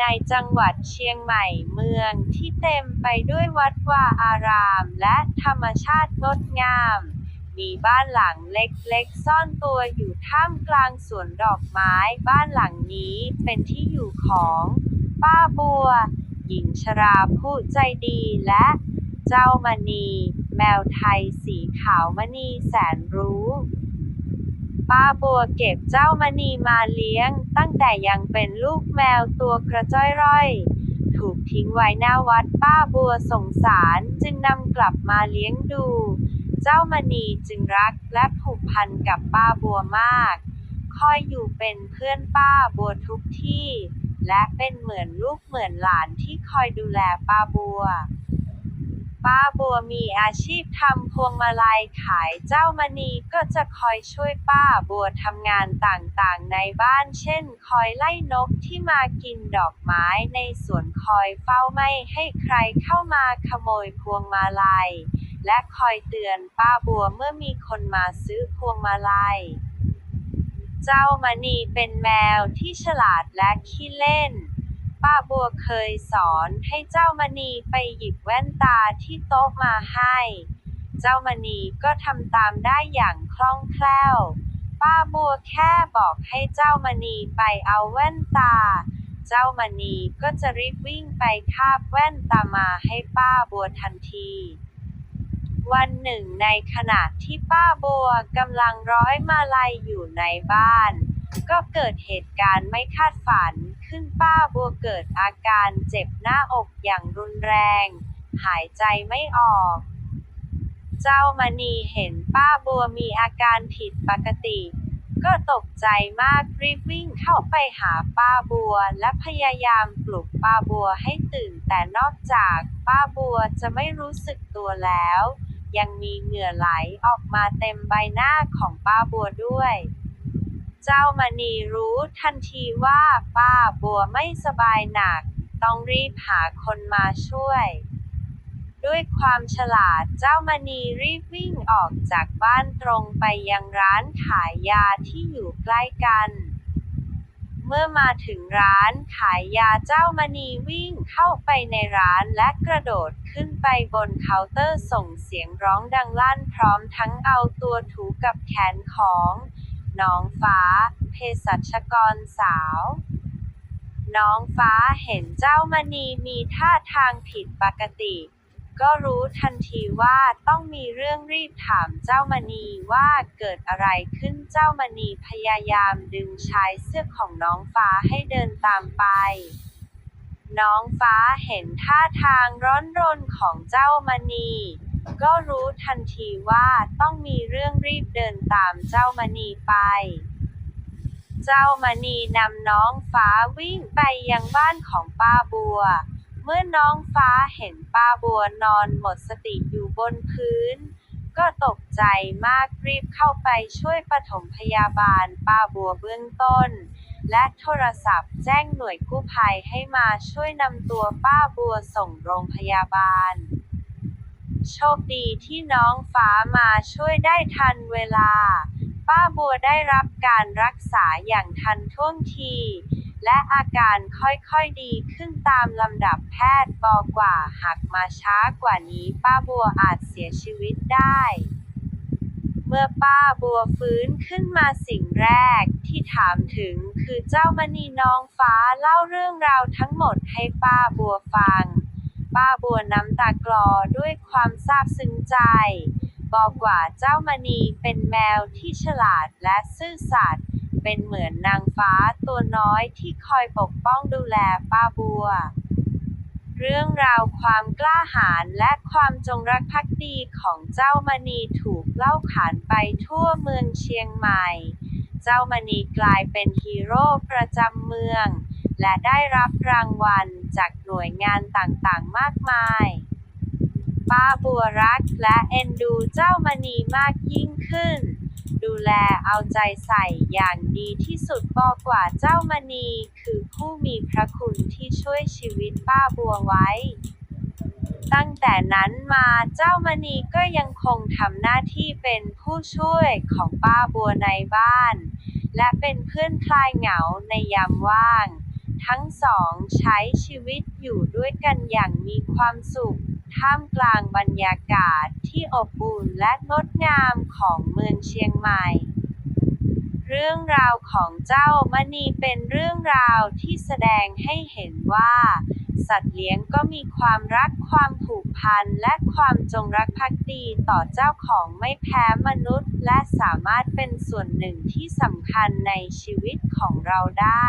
ในจังหวัดเชียงใหม่เมืองที่เต็มไปด้วยวัดวาอารามและธรรมชาติงดงาม มีบ้านหลังเล็กๆ ซ่อนตัวอยู่ท่ามกลางสวนดอกไม้ บ้านหลังนี้เป็นที่อยู่ของ ป้าบัว หญิงชราผู้ใจดีและ เจ้ามณี แมวไทยสีขาวมณีแสนรู้ ป้าบัวเก็บเจ้ามณีมาเลี้ยง ตั้งแต่ยังเป็นลูกแมวตัวกระจ้อยร่อย ถูกทิ้งไว้หน้าวัดป้าบัวสงสารจึงนำกลับมาเลี้ยงดู เจ้ามณีจึงรักและผูกพันกับป้าบัวมาก คอยอยู่เป็นเพื่อนป้าบัวทุกที่ และเป็นเหมือนลูกเหมือนหลานที่คอยดูแลป้าบัว ป้าบัวมีอาชีพทำพวงมาลัยขายเจ้ามณีก็จะคอยช่วยป้าบัวทำงานต่างๆ ในบ้านเช่น คอยไล่นกที่มากินดอกไม้ในสวนคอยเฝ้าไม่ให้ใครเข้ามาขโมยพวงมาลัย และคอยเตือนป้าบัวเมื่อมีคนมาซื้อพวงมาลัย เจ้ามณีเป็นแมวที่ฉลาดและขี้เล่น ป้าบัวเคยสอนให้เจ้ามณีไปหยิบแว่นตาที่โต๊ะมาให้ เจ้ามณีก็ทำตามได้อย่างคล่องแคล่ว ป้าบัวแค่บอกให้เจ้ามณีไปเอาแว่นตา เจ้ามณีก็จะรีบวิ่งไปคาบแว่นตามาให้ป้าบัวทันทีวันหนึ่งในขณะที่ป้าบัวกำลังร้อยมาลัยอยู่ในบ้าน ก็เกิดเหตุการณ์ไม่คาดฝัน ขึ้นป้าบัวเกิดอาการเจ็บหน้าอกอย่างรุนแรง หายใจไม่ออก เจ้ามณีเห็นป้าบัวมีอาการผิดปกติ ก็ตกใจมากรีบวิ่งเข้าไปหาป้าบัวและพยายามปลุกป้าบัวให้ตื่นแต่นอกจากป้าบัวจะไม่รู้สึกตัวแล้ว ยังมีเหงื่อไหลออกมาเต็มใบหน้าของป้าบัวด้วย เจ้ามณีรู้ทันทีว่าป้าบัวไม่สบายหนัก ต้องรีบหาคนมาช่วย ด้วยความฉลาดเจ้ามณีรีบวิ่งออกจากบ้านตรงไปยังร้านขายยาที่อยู่ใกล้กันเมื่อมาถึงร้านขายยาเจ้ามณีวิ่งเข้าไปในร้านและกระโดดขึ้นไปบนเคาน์เตอร์ส่งเสียงร้องดังลั่นพร้อมทั้งเอาตัวถูกับแขนของ น้องฟ้า เภสัชกรสาว น้องฟ้าเห็นเจ้ามณีมีท่าทางผิดปกติ ก็รู้ทันทีว่าต้องมีเรื่องรีบถามเจ้ามณีว่าเกิดอะไรขึ้นเจ้ามณีพยายามดึงชายเสื้อของน้องฟ้าให้เดินตามไปน้องฟ้าเห็นท่าทางร้อนรนของเจ้ามณี ก็รู้ทันทีว่าต้องมีเรื่องรีบเดินตามเจ้ามณีไป เจ้ามณีนำน้องฟ้าวิ่งไปยังบ้านของป้าบัว เมื่อน้องฟ้าเห็นป้าบัวนอนหมดสติอยู่บนพื้น ก็ตกใจมากรีบเข้าไปช่วยปฐมพยาบาลป้าบัวเบื้องต้น และโทรศัพท์แจ้งหน่วยกู้ภัยให้มาช่วยนำตัวป้าบัวส่งโรงพยาบาล โชคดีที่น้องฟ้ามาช่วยได้ทันเวลา ป้าบัวได้รับการรักษาอย่างทันท่วงที และอาการค่อยๆดีขึ้นตามลำดับแพทย์บอกว่าหากมาช้ากว่านี้ป้าบัวอาจเสียชีวิตได้เมื่อป้าบัวฟื้นขึ้นมาสิ่งแรกที่ถามถึงคือเจ้ามณีน้องฟ้าเล่าเรื่องราวทั้งหมดให้ป้าบัวฟัง ป้าบัวน้ำตากลอด้วยความซาบซึ้งใจ บอกว่าเจ้ามณีเป็นแมวที่ฉลาดและซื่อสัตย์เป็นเหมือนนางฟ้าตัวน้อยที่คอยปกป้องดูแลป้าบัว เรื่องราวความกล้าหาญและความจงรักภักดีของเจ้ามณีถูกเล่าขานไปทั่วเมืองเชียงใหม่ เจ้ามณีกลายเป็นฮีโร่ประจำเมือง และได้รับรางวัลจากหน่วยงานต่างๆ มากมาย ป้าบัวรักและเอ็นดูเจ้ามณีมากยิ่งขึ้น ดูแลเอาใจใส่อย่างดีที่สุดบอกกว่าเจ้ามณีคือผู้มีพระคุณที่ช่วยชีวิตป้าบัวไว้ ตั้งแต่นั้นมาเจ้ามณีก็ยังคงทำหน้าที่เป็นผู้ช่วยของป้าบัวในบ้านและเป็นเพื่อนคลายเหงาในยามว่าง ทั้งสองใช้ชีวิตอยู่ด้วยกันอย่างมีความสุข ท่ามกลางบรรยากาศที่อบอุ่นและงดงามของเมืองเชียงใหม่ เรื่องราวของเจ้ามณีเป็นเรื่องราวที่แสดงให้เห็นว่า สัตว์เลี้ยงก็มีความรักความผูกพันและความจงรักภักดีต่อเจ้าของไม่แพ้มนุษย์ และสามารถเป็นส่วนหนึ่งที่สำคัญในชีวิตของเราได้